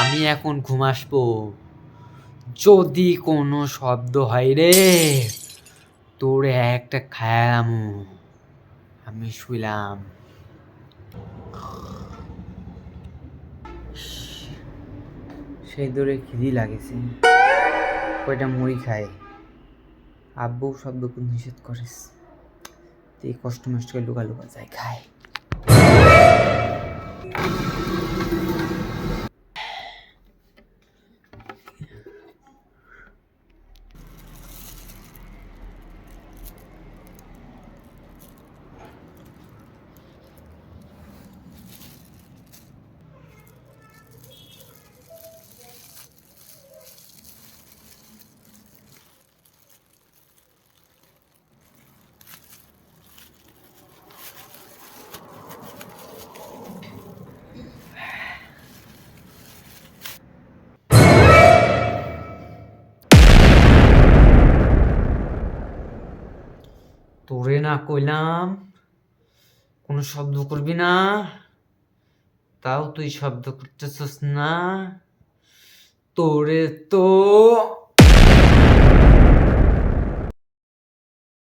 আমি এখন ঘুম আসব। যদি কোনো শব্দ হয় রে, তোরে একটা খায়াম আমি। শুইলাম। সেই দূরে খিদি লাগেছে। কয়টা মুড়ি খায় আব্বু শব্দ নিষেধ করিস। তুই কষ্ট মষ্ট লুকা লুকা যায় খায় তোরে না কইলাম কোনো শব্দ করবি না। তাও তুই শব্দ করতেছস না। তোরে তো